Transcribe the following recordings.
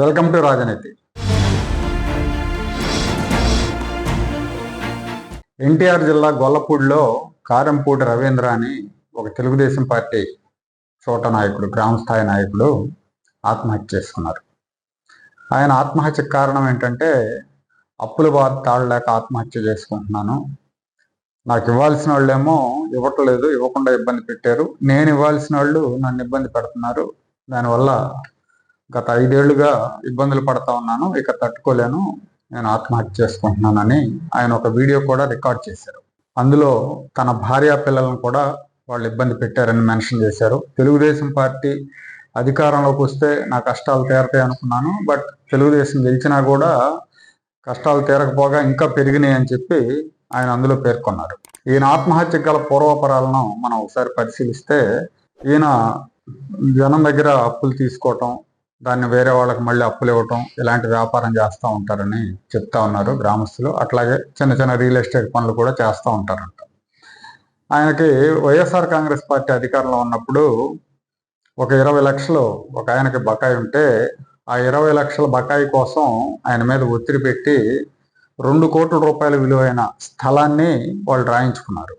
Welcome to రాజనీతి. ఎన్టీఆర్ జిల్లా గొల్లపూడిలో కారంపూడి రవీంద్ర అని ఒక తెలుగుదేశం పార్టీ చోట నాయకుడు గ్రామస్థాయి నాయకుడు ఆత్మహత్య చేసుకున్నారు. ఆయన ఆత్మహత్యకు కారణం ఏంటంటే అప్పుల బాధ తాళలేక ఆత్మహత్య చేసుకుంటున్నాను. నాకు ఇవ్వాల్సిన వాళ్ళేమో ఇవ్వట్లేదు ఇవ్వకుండా ఇబ్బంది పెట్టారు. నేను ఇవ్వాల్సిన వాళ్ళు నన్ను ఇబ్బంది పెడుతున్నారు. దానివల్ల గత ఐదేళ్ళుగా ఇబ్బందులు పడతా ఉన్నాను ఇక తట్టుకోలేను నేను ఆత్మహత్య చేసుకుంటున్నానని ఆయన ఒక వీడియో కూడా రికార్డ్ చేశారు. అందులో తన భార్య పిల్లలను కూడా వాళ్ళు ఇబ్బంది పెట్టారని మెన్షన్ చేశారు. తెలుగుదేశం పార్టీ అధికారంలోకి వస్తే నా కష్టాలు తీరతాయి అనుకున్నాను బట్ తెలుగుదేశం గెలిచినా కూడా కష్టాలు తీరకపోగా ఇంకా పెరిగినాయి అని చెప్పి ఆయన అందులో పేర్కొన్నారు. ఈయన ఆత్మహత్యకు గల పూర్వపరాలను మనం ఒకసారి పరిశీలిస్తే ఈయన జనం దగ్గర అప్పులు తీసుకోవటం దాన్ని వేరే వాళ్ళకి మళ్ళీ అప్పులు ఇవ్వటం ఇలాంటి వ్యాపారం చేస్తూ ఉంటారని చెప్తా ఉన్నారు గ్రామస్తులు. అట్లాగే చిన్న చిన్న రియల్ ఎస్టేట్ పనులు కూడా చేస్తూ ఉంటారంట. ఆయనకి వైఎస్ఆర్ కాంగ్రెస్ పార్టీ అధికారంలో ఉన్నప్పుడు ఒక ఇరవై లక్షలు ఒక ఆయనకి బకాయి ఉంటే ఆ ఇరవై లక్షల బకాయి కోసం ఆయన మీద ఒత్తిడి పెట్టి రెండు కోట్ల రూపాయల విలువైన స్థలాన్ని వాళ్ళు రాయించుకున్నారు.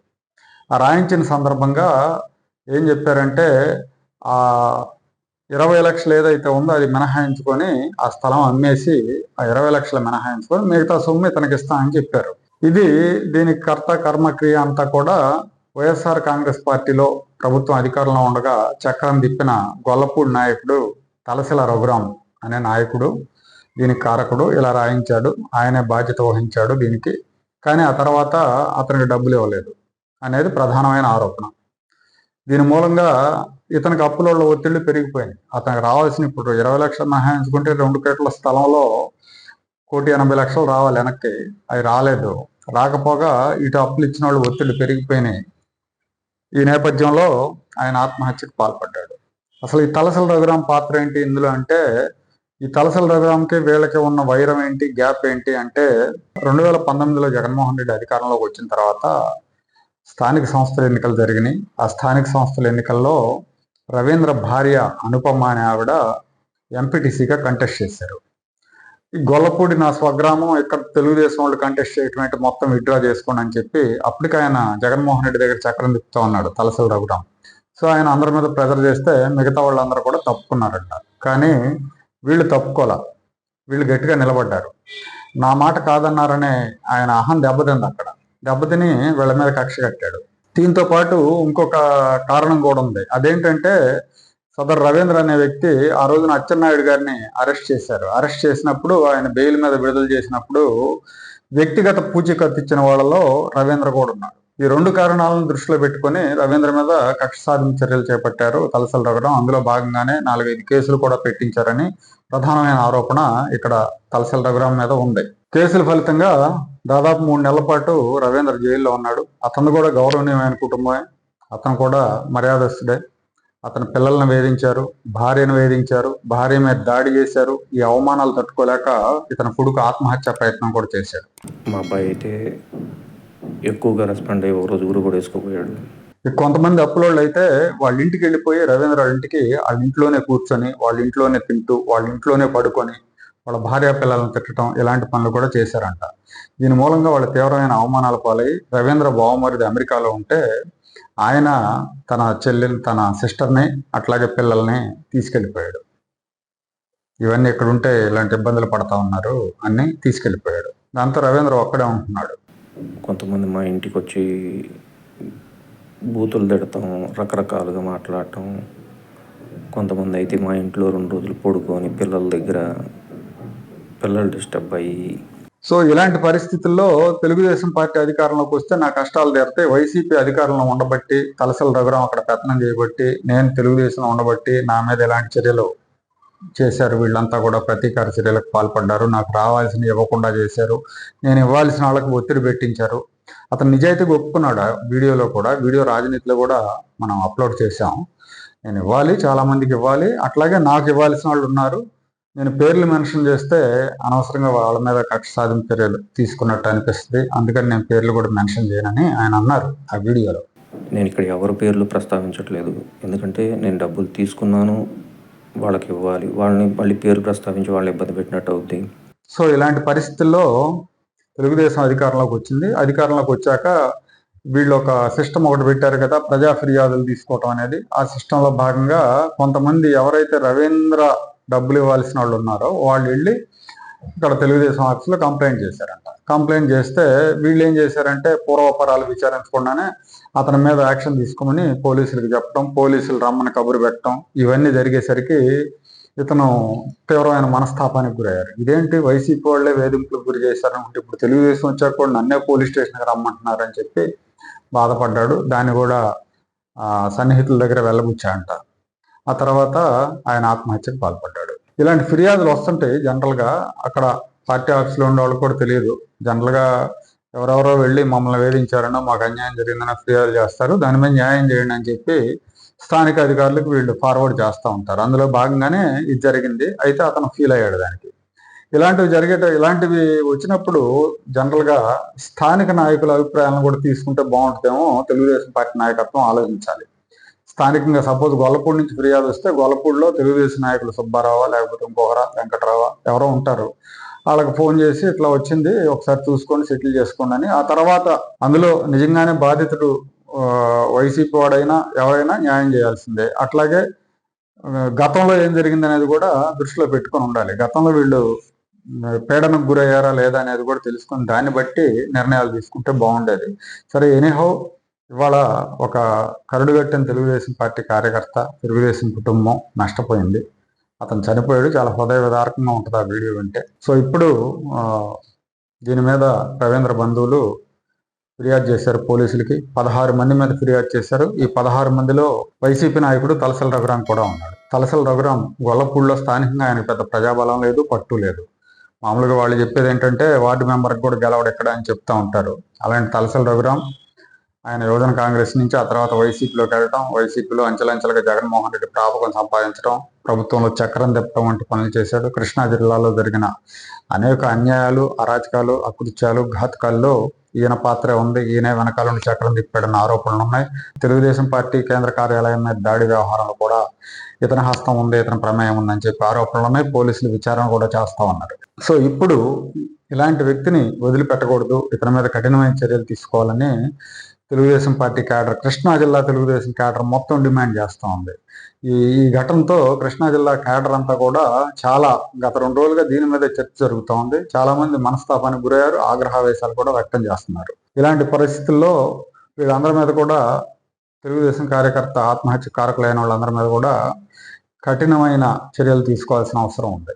ఆ రాయించిన సందర్భంగా ఏం చెప్పారంటే ఆ ఇరవై లక్షలు ఏదైతే ఉందో అది మినహాయించుకొని ఆ స్థలం అమ్మేసి ఆ ఇరవై లక్షలు మినహాయించుకొని మిగతా సొమ్ము ఇతనికి ఇస్తామని చెప్పారు. ఇది దీనికి కర్త కర్మక్రియ అంతా కూడా వైఎస్ఆర్ కాంగ్రెస్ పార్టీలో ప్రభుత్వం అధికారంలో ఉండగా చక్రం తిప్పిన గొల్లపూడి నాయకుడు తలసిల రఘురాం అనే నాయకుడు దీనికి కారకుడు ఇలా రాయించాడు. ఆయనే బాధ్యత వహించాడు దీనికి. కానీ ఆ తర్వాత అతనికి డబ్బులు ఇవ్వలేదు అనేది ప్రధానమైన ఆరోపణ. దీని మూలంగా ఇతనికి అప్పులలో ఒత్తిళ్ళు పెరిగిపోయినాయి. అతనికి రావాల్సిన ఇప్పుడు ఇరవై లక్షలు నహాయించుకుంటే రెండు కోట్ల స్థలంలో కోటి ఎనభై లక్షలు రావాలి వెనక్కి. అవి రాలేదు. రాకపోగా ఇటు అప్పులు ఇచ్చిన వాళ్ళు ఒత్తిడి పెరిగిపోయినాయి. ఈ నేపథ్యంలో ఆయన ఆత్మహత్యకు పాల్పడ్డాడు. అసలు ఈ తలసల రఘురాం పాత్ర ఏంటి ఇందులో అంటే ఈ తలసల రఘురాంకి వీళ్ళకి ఉన్న వైరం ఏంటి గ్యాప్ ఏంటి అంటే రెండు వేల పంతొమ్మిదిలో జగన్మోహన్ రెడ్డి అధికారంలోకి వచ్చిన తర్వాత స్థానిక సంస్థల ఎన్నికలు జరిగినాయి. ఆ స్థానిక సంస్థల ఎన్నికల్లో రవీంద్ర భార్య అనుపమ అనే ఆవిడ ఎంపీటీసీగా కంటెస్ట్ చేశారు. ఈ గొల్లపూడి నా స్వగ్రామం ఇక్కడ తెలుగుదేశం వాళ్ళు కంటెస్ట్ చేయటం అంటే మొత్తం విత్డ్రా చేసుకోండి అని చెప్పి అప్పటికి ఆయన జగన్మోహన్ రెడ్డి దగ్గర చక్రం తిప్పుతూ ఉన్నాడు తలసలు రఘురాం సో ఆయన అందరి మీద ప్రెజర్ చేస్తే మిగతా వాళ్ళందరూ కూడా తప్పుకున్నారంట. కానీ వీళ్ళు తప్పుకోలే వీళ్ళు గట్టిగా నిలబడ్డారు. నా మాట కాదన్నారనే ఆయన అహం దెబ్బతింది అక్కడ. దెబ్బతిని వీళ్ళ మీద కక్ష కట్టాడు. దీంతో పాటు ఇంకొక కారణం కూడా ఉంది. అదేంటంటే సదర్ రవీంద్ర అనే వ్యక్తి ఆ రోజున అచ్చెన్నాయుడు గారిని అరెస్ట్ చేశారు. అరెస్ట్ చేసినప్పుడు ఆయన బెయిల్ మీద విడుదల చేసినప్పుడు వ్యక్తిగత పూచీకత్తు ఇచ్చిన వాళ్ళలో రవీంద్ర కూడా ఉన్నాడు. ఈ రెండు కారణాలను దృష్టిలో పెట్టుకొని రవీంద్ర మీద కక్ష సాధన చర్యలు చేపట్టారు. తలసలు రగడం అందులో భాగంగానే నాలుగైదు కేసులు కూడా పెట్టించారని ప్రధానమైన ఆరోపణ ఇక్కడ తలసల రఘురాం మీద ఉంది. కేసుల ఫలితంగా దాదాపు మూడు నెలల పాటు రవీంద్ర జైల్లో ఉన్నాడు. అతను కూడా గౌరవనీయమైన కుటుంబమే. అతను కూడా మర్యాదస్తుడే. అతని పిల్లల్ని వేధించారు భార్యను వేధించారు భార్య మీద దాడి చేశారు. ఈ అవమానాలు తట్టుకోలేక ఇతని కొడుకు ఆత్మహత్య ప్రయత్నం కూడా చేశాడు. మా అబ్బాయి అయితే ఎక్కువగా రెస్పాండ్ అయ్యి ఒక రోజు ఊరు కూడా వేసుకోపోయాడు. కొంతమంది అప్పులోళ్ళు అయితే వాళ్ళ ఇంటికి వెళ్ళిపోయి రవీంద్ర వాళ్ళ ఇంటికి వాళ్ళ ఇంట్లోనే కూర్చొని వాళ్ళ ఇంట్లోనే తింటూ వాళ్ళ ఇంట్లోనే పడుకొని వాళ్ళ భార్య పిల్లలను తిట్టడం ఇలాంటి పనులు కూడా చేశారంట. దీని మూలంగా వాళ్ళ తీవ్రమైన అవమానాల పాలై రవీంద్ర బావమరిది అమెరికాలో ఉంటే ఆయన తన చెల్లెలు తన సిస్టర్ని అట్లాగే పిల్లల్ని తీసుకెళ్ళిపోయాడు. ఇవన్నీ ఇక్కడ ఉంటే ఇలాంటి ఇబ్బందులు పడతా ఉన్నారు అని తీసుకెళ్ళిపోయాడు. దాంతో రవీంద్ర ఒక్కడే ఉంటున్నాడు. కొంతమంది మా ఇంటికి వచ్చి బూతులు తిడతాం రకరకాలుగా మాట్లాడటం. కొంతమంది అయితే మా ఇంట్లో రెండు రోజులు పడుకొని పిల్లల దగ్గర పిల్లలు డిస్టర్బ్ అయ్యి. సో ఇలాంటి పరిస్థితుల్లో తెలుగుదేశం పార్టీ అధికారంలోకి వస్తే నా కష్టాలు తీరతాయి. వైసీపీ అధికారంలో ఉండబట్టి తలసల రఘురాం అక్కడ పెత్తనం చేయబట్టి నేను తెలుగుదేశంలో ఉండబట్టి నా మీద ఎలాంటి చర్యలు చేశారు? వీళ్ళంతా కూడా ప్రతీకార చర్యలకు పాల్పడ్డారు. నాకు రావాల్సిన ఇవ్వకుండా చేశారు. నేను ఇవ్వాల్సిన వాళ్ళకి ఒత్తిడి పెట్టించారు. అతను నిజాయితీగా ఒప్పుకున్నాడు. వీడియోలో కూడా వీడియో రాజనీతిలో కూడా మనం అప్లోడ్ చేశాం. నేను ఇవ్వాలి చాలా మందికి ఇవ్వాలి. అట్లాగే నాకు ఇవ్వాల్సిన వాళ్ళు ఉన్నారు. నేను పేర్లు మెన్షన్ చేస్తే అనవసరంగా వాళ్ళ మీద కక్ష సాధింపు చర్యలు తీసుకున్నట్టు అనిపిస్తుంది. అందుకని నేను పేర్లు కూడా మెన్షన్ చేయనని ఆయన అన్నారు ఆ వీడియోలో. నేను ఇక్కడ ఎవరి పేర్లు ప్రస్తావించట్లేదు. ఎందుకంటే నేను డబ్బులు తీసుకున్నాను వాళ్ళకి ఇవ్వాలి వాళ్ళని మళ్ళీ పేరు ప్రస్తావించి వాళ్ళని ఇబ్బంది పెట్టినట్టు అవుద్ది. సో ఇలాంటి పరిస్థితుల్లో తెలుగుదేశం అధికారంలోకి వచ్చింది. అధికారంలోకి వచ్చాక వీళ్ళు ఒక సిస్టమ్ ఒకటి పెట్టారు కదా ప్రజా ఫిర్యాదులు తీసుకోవటం అనేది. ఆ సిస్టంలో భాగంగా కొంతమంది ఎవరైతే రవీంద్ర డబ్బులు ఇవ్వాల్సిన వాళ్ళు ఉన్నారో వాళ్ళు వెళ్ళి ఇక్కడ తెలుగుదేశం ఆఫీస్లో కంప్లైంట్ చేశారంట. కంప్లైంట్ చేస్తే వీళ్ళు ఏం చేశారంటే పూర్వపరాలు విచారించకుండానే అతని మీద యాక్షన్ తీసుకోమని పోలీసులకు చెప్పడం పోలీసులు రమ్మని కబురు పెట్టడం ఇవన్నీ జరిగేసరికి ఇతను తీవ్రమైన మనస్తాపానికి గురయ్యారు. ఇదేంటి? వైసీపీ వాళ్ళే వేధింపులకు గురి చేశారనుకుంటే ఇప్పుడు తెలుగుదేశం వచ్చాక కూడా నన్నే పోలీస్ స్టేషన్కి రమ్మంటున్నారని చెప్పి బాధపడ్డాడు. దాన్ని కూడా సన్నిహితుల దగ్గర వెళ్ళబుచ్చాడంట. ఆ తర్వాత ఆయన ఆత్మహత్యకు పాల్పడ్డాడు. ఇలాంటి ఫిర్యాదులు వస్తుంటాయి జనరల్గా అక్కడ పార్టీ ఆఫీస్లో ఉండే వాళ్ళు కూడా తెలియదు. జనరల్గా ఎవరెవరో వెళ్ళి మమ్మల్ని వేధించారనో మాకు అన్యాయం జరిగిందని ఫిర్యాదు చేస్తారు. దాని మీద న్యాయం చేయండి అని చెప్పి స్థానిక అధికారులకు వీళ్ళు ఫార్వర్డ్ చేస్తూ ఉంటారు. అందులో భాగంగానే ఇది జరిగింది. అయితే అతను ఫీల్ అయ్యాడు దానికి. ఇలాంటివి జరిగేట ఇలాంటివి వచ్చినప్పుడు జనరల్గా స్థానిక నాయకుల అభిప్రాయాలను కూడా తీసుకుంటే బాగుంటుందేమో తెలుగుదేశం పార్టీ నాయకత్వం ఆలోచించాలి. స్థానికంగా సపోజ్ గొల్లపూడి నుంచి ఫిర్యాదు వస్తే గొల్లపూడిలో తెలుగుదేశం నాయకులు సుబ్బారావా లేకపోతే ఇంకొకరా వెంకటరావా ఎవరో ఉంటారు. వాళ్ళకి ఫోన్ చేసి ఇట్లా వచ్చింది ఒకసారి చూసుకొని సెటిల్ చేసుకోండి అని. ఆ తర్వాత అందులో నిజంగానే బాధితుడు వైసీపీ వాడైనా ఎవరైనా న్యాయం చేయాల్సిందే. అట్లాగే గతంలో ఏం జరిగింది అనేది కూడా దృష్టిలో పెట్టుకొని ఉండాలి. గతంలో వీళ్ళు పీడనకు గురయ్యారా లేదా అనేది కూడా తెలుసుకొని దాన్ని బట్టి నిర్ణయాలు తీసుకుంటే బాగుండేది. సరే ఎనీహౌ ఇవాళ ఒక కరుడుగట్టిన తెలుగుదేశం పార్టీ కార్యకర్త తెలుగుదేశం కుటుంబం నష్టపోయింది. అతను చనిపోయాడు. చాలా హృదయ విదారకంగా ఉంటుంది ఆ వీడియో వింటే. సో ఇప్పుడు దీని మీద రవీంద్ర బంధువులు ఫిర్యాదు చేశారు పోలీసులకి. పదహారు మంది మీద ఫిర్యాదు చేశారు. ఈ పదహారు మందిలో వైసీపీ నాయకుడు తలసల రఘురాం కూడా ఉన్నాడు. తలసల రఘురాం గొల్లపూడిలో స్థానికంగా ఆయనకు పెద్ద ప్రజాబలం లేదు పట్టు లేదు. మామూలుగా వాళ్ళు చెప్పేది ఏంటంటే వార్డు మెంబర్కి కూడా గెలవడు ఎక్కడ అని చెప్తా ఉంటారు. అలాంటి తలసల రఘురాం ఆయన యువజన కాంగ్రెస్ నుంచి ఆ తర్వాత వైసీపీలోకి వెళ్ళడం వైసీపీలో అంచెలంచెలుగా జగన్మోహన్ రెడ్డి ప్రాపకం సంపాదించడం ప్రభుత్వంలో చక్రం తిప్పడం వంటి పనులు చేశాడు. కృష్ణా జిల్లాలో జరిగిన అనేక అన్యాయాలు అరాచకాలు అకృత్యాలు ఘాతకాల్లో ఈయన పాత్ర ఉంది. ఈయన వెనకాల నుండి చక్రం తిప్పాడన్న ఆరోపణలు ఉన్నాయి. తెలుగుదేశం పార్టీ కేంద్ర కార్యాలయం మీద దాడి వ్యవహారంలో కూడా ఇతని హస్తం ఉంది ఇతని ప్రమేయం ఉందని చెప్పి ఆరోపణలు ఉన్నాయి. పోలీసులు విచారణ కూడా చేస్తా ఉన్నారు. సో ఇప్పుడు ఇలాంటి వ్యక్తిని వదిలిపెట్టకూడదు. ఇతని మీద కఠినమైన చర్యలు తీసుకోవాలని తెలుగుదేశం పార్టీ క్యాడర్ కృష్ణా జిల్లా తెలుగుదేశం క్యాడర్ మొత్తం డిమాండ్ చేస్తూ ఉంది. ఈ ఈ ఘటనతో కృష్ణా జిల్లా క్యాడర్ అంతా కూడా చాలా గత రెండు రోజులుగా దీని మీద చర్చ జరుగుతూ ఉంది. చాలామంది మనస్తాపానికి గురయ్యారు ఆగ్రహావేశాలు కూడా వ్యక్తం చేస్తున్నారు. ఇలాంటి పరిస్థితుల్లో వీళ్ళందరి మీద కూడా తెలుగుదేశం కార్యకర్త ఆత్మహత్య కారకులైన వాళ్ళందరి మీద కూడా కఠినమైన చర్యలు తీసుకోవాల్సిన అవసరం ఉంది.